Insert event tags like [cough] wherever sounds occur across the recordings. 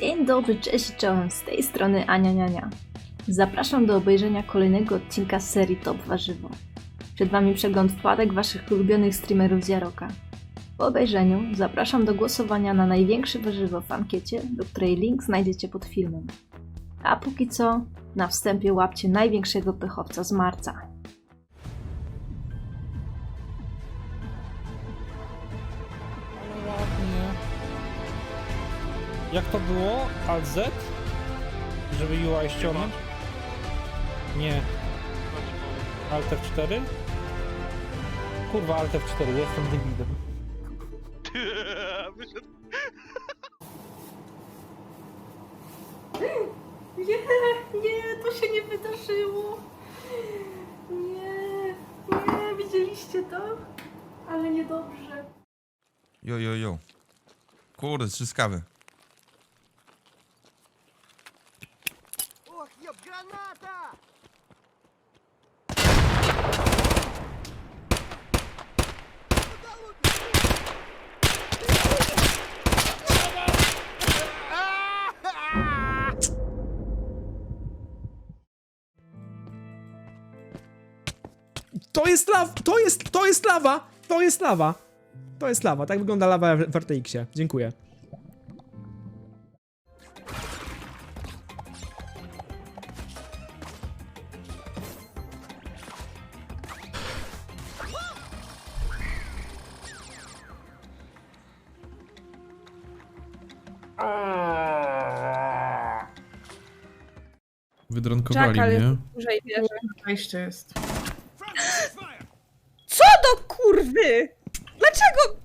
Dzień dobry, cześć czołem, z tej strony Ania Niania. Zapraszam do obejrzenia kolejnego odcinka serii Top Warzywo. Przed Wami przegląd wpadek Waszych ulubionych streamerów z Jaroka. Po obejrzeniu zapraszam do głosowania na największe warzywo w ankiecie, do której link znajdziecie pod filmem. A póki co, na wstępie łapcie największego pechowca z marca. Jak to było? Alt Z? Żeby UI ściągnąć? Nie. Alt F4? Kurwa, Alt F4, jestem debilem. Wyszedł. [laughs] Nie, nie, to się nie wydarzyło. Nie, nie, widzieliście to? Ale niedobrze. Jo, jo, jo. Kurde, trzyskawy. Ох, граната! To jest lawa! To jest, to jest lawa! To jest lawa! To jest lawa, tak wygląda lawa w w RTX-ie. Dziękuję. Wydronkowali ale mnie. dłużej wierzę. Wejście jest. Co do kurwy? Dlaczego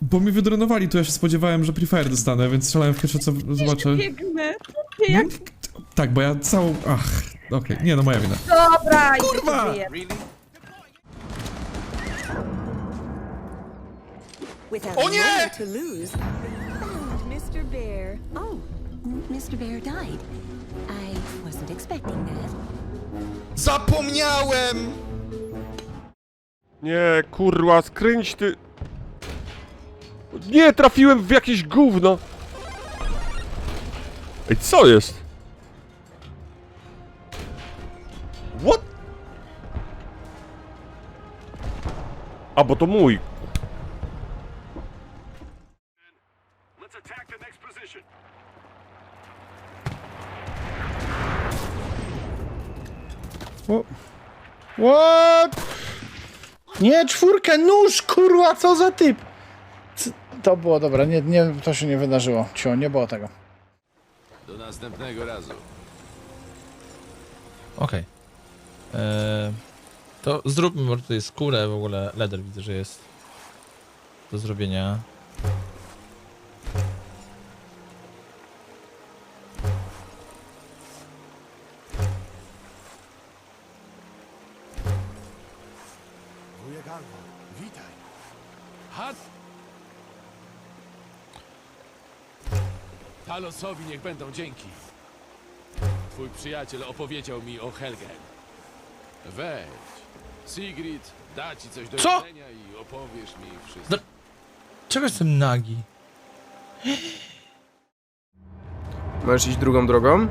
Bo mnie wydronowali, to ja się spodziewałem, że Free Fire dostanę, więc strzelałem w pierwsze co zobaczę. biegnę? Nie, jak... Tak, bo ja całą... Ach, okej, nie no moja wina. Dobra, Kurwa! O nie! moment to lose, found Mr. Bear. Oh, Mr. Bear died. I wasn't expecting that. Zapomniałem! Nie, kurwa, skręć ty... Nie, trafiłem w jakieś gówno! Ej, co jest? What? A, bo to mój. What? Nie, czwórkę, nóż, kurwa, co za typ? C- To było dobra, nie, nie, to się nie wydarzyło. Cio, nie było tego. Do następnego razu. Okej. Eee, To zróbmy może tutaj skórę, w ogóle leder widzę, że jest do zrobienia. Albo, witaj. Hat! Talosowi niech będą dzięki. Twój przyjaciel opowiedział mi o Helgen. Wejdź. Sigrid da ci coś do Co? jedzenia i opowiesz mi wszystko. No- Czego jestem nagi? Możesz iść drugą drogą?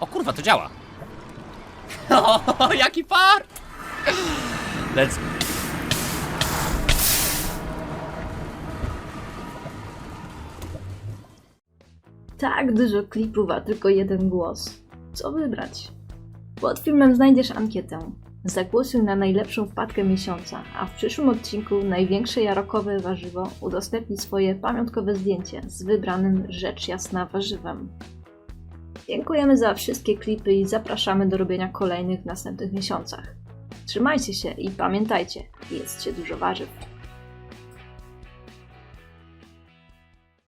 O kurwa, to działa. [laughs] O, jaki par! Let's Tak dużo klipów, a tylko jeden głos. Co wybrać? Pod filmem znajdziesz ankietę. Zagłosuj na najlepszą wpadkę miesiąca, a w przyszłym odcinku największe jarokowe warzywo udostępni swoje pamiątkowe zdjęcie z wybranym rzecz jasna warzywem. Dziękujemy za wszystkie klipy i zapraszamy do robienia kolejnych w następnych miesiącach. Trzymajcie się i pamiętajcie, jedzcie dużo warzyw.